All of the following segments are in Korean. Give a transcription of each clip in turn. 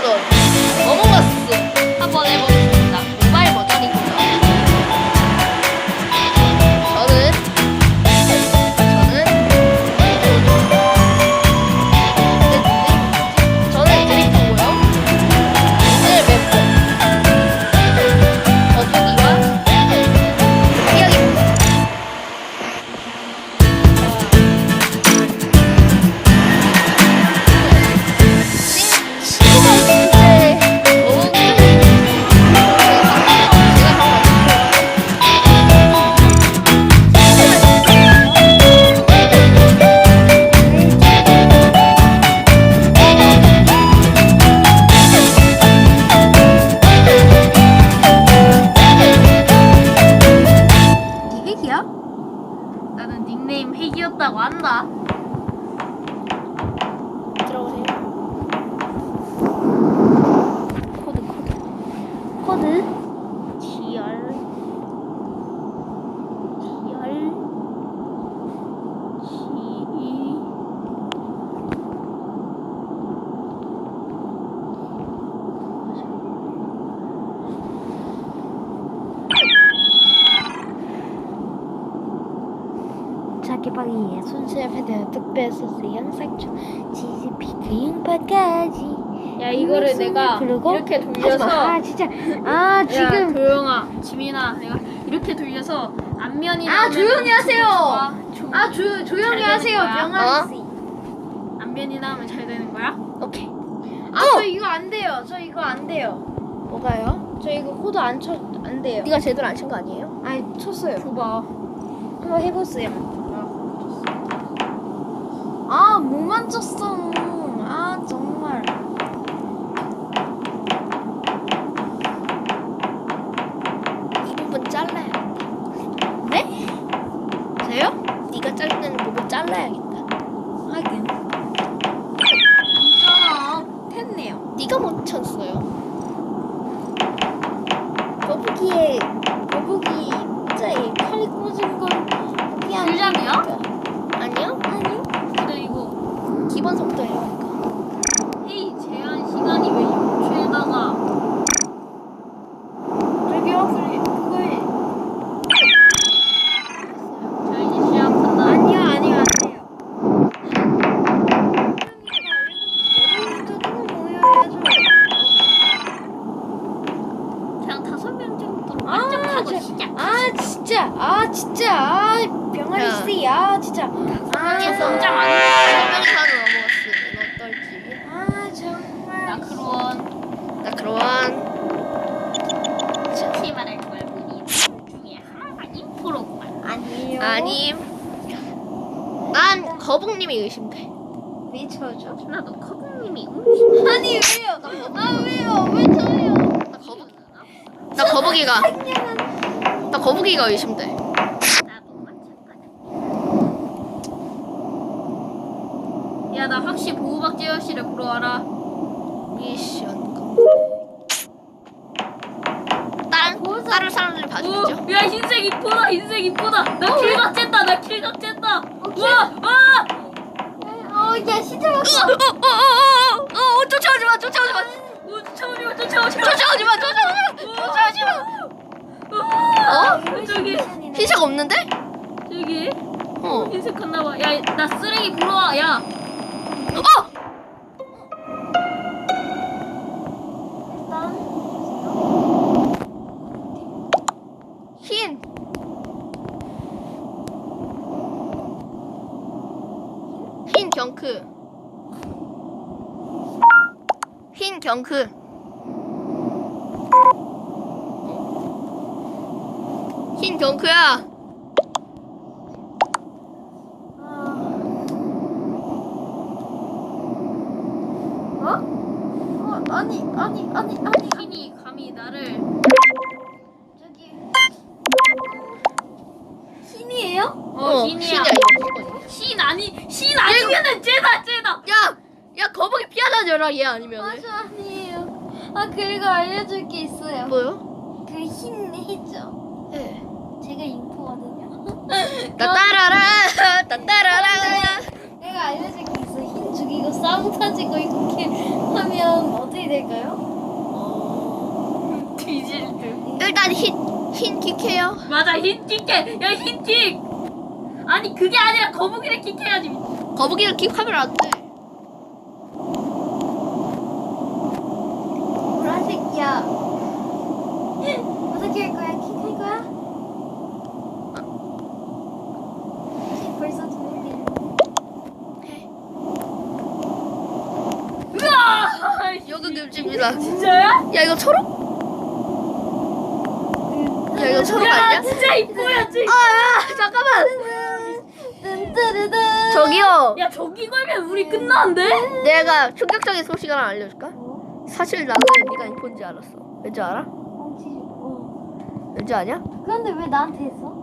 하 네 핵이야? 나는 닉네임 핵이었다고 한다. 들어오세요. 코드 코드. 코드 GR GR GE 자기방이의 순수한 패드 특별 소스 영상중 GCP 그림판까지 야 이거를 내가 부르고 이렇게 돌려서. 아 진짜 아야 지금 조용아 지민아 내가 이렇게 돌려서 앞면이 아, 조용히 하세요. 좋아, 좋아. 아 조, 조용히 잘 하세요 씨. 앞면이 나오면 잘 되는 거야? 오케이. 아저 이거 안 돼요 저 이거 안 돼요 뭐가요? 저 이거 코드 안 쳐 안 돼요 네가 제대로 안 친 거 아니에요? 아니 쳤어요 줘봐 한번 해보세요 아 못 만졌어 아 정말 이 부분 잘라야. 네? 저요? 네가 자르는 부분 잘라야겠다. 하긴 진짜 됐네요 네가 못 쳤어요. 거북이의 거북이 자에 칼 꽂은 건 포기한 줄잡이야? 아니요? 아니 그리고 기본 속도예요. 회의 제한 시간이 왜 6초에다가 저기요 그래 그거에 자 이제 시작한다 아니요 아니요 안 돼요 여러분들은 모여야죠 그냥 다섯 명 정도로 아, 아 진짜. 아 진짜. 아 병아리 야. 씨아 진짜. 이게 아 성장 안 돼. 설명사로 넘어갔으면 어떨지. 아 정말. 나크론 나 그러한 즉시 말할 걸 보니 둘 중에 하나가 인프로구만. 아니에요. 아님. 난 거북님이 의심돼. 미쳐죠 나도 커브님이 음식 아니 왜요? 아 왜요? 왜 저요? 나 거북. 나 거북이가. 나 거북이가 의심돼. 마찬가지 야나 확실히 보호박 제어실에 보러 와라 미션 다른 다른 사람들이 봐주겠죠? 오, 야 흰색 이쁘다 흰색 이쁘다 나 킬각 쨌다 나 킬각 쨌다 우와 와 어 야 시작 어어 어 어어 쫓아오지 마 쫓아오지 마 오, 쫓아오지 마 쫓아오지 마 쫓아오지 마 쫓아오지 마 쫓아오지 마 우와 어? 저기 흰색 없는데? 저기 어. 흰색 갔나봐 야 나 쓰레기 보러 와 야 어! 일단 흰. 흰 경크. 흰 경크. 흰 경크야. 어? 어 아니 아니 아니 아니 흰이 감히 나를 저기 신이에요? 어, 흰이야 흰이야 이거 아니 흰 아니면은 쟤다 쟤다 야, 야 거북이 피하다녀라 얘 아니면. 맞아 아니에요. 아 그리고 알려줄 게 있어요. 뭐요? 그 흰 해죠. 예. 제가 인포거든요. 따따라라, 따따라라. 내가 알려줄 게 있어. 흰 죽이고 싸움 타지고 이렇게 하면 어떻게 될까요? 뒤질 듯. 일단 흰흰 킥해요. 맞아 흰 킥해. 야흰 킥. 아니 그게 아니라 거북이를 킥해야지. 거북이를 킥하면 안 돼. 보라색이야. 어떻게 할 거야? 킥할 거야? 벌써 두는데 으아! 금지입니다. 진짜야? 야 이거 초록? 야 이거 초록 야 아니야? 진짜 이뻐야 지. 아 잠깐만. 뜬뜨르든. 저기요. 야 저기 걸면 우리 끝나는데? 내가 충격적인 소식 하나 알려줄까? 사실 나는 네가 인폰지 알았어. 왠지 알아? 왠지 아냐? 그런데 왜 나한테 했어?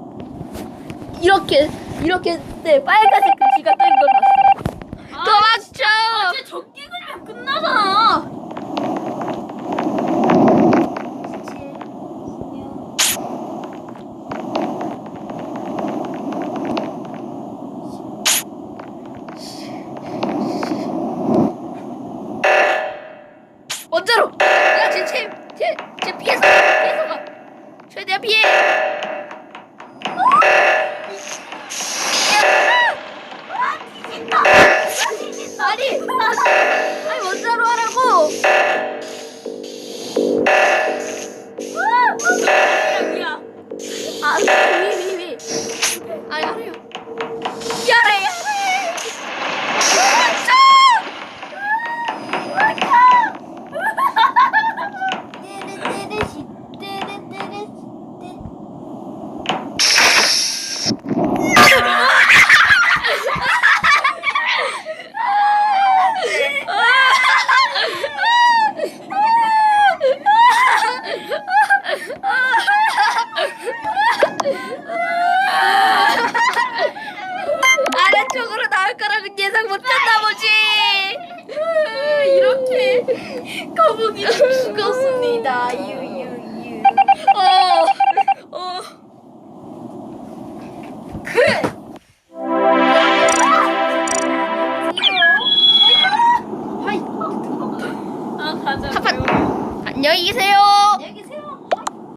이렇게 이렇게 네 빨간색 글씨가 뜬걸 봤어. 도망쳐! 아 진짜 저기 걸면 끝나잖아.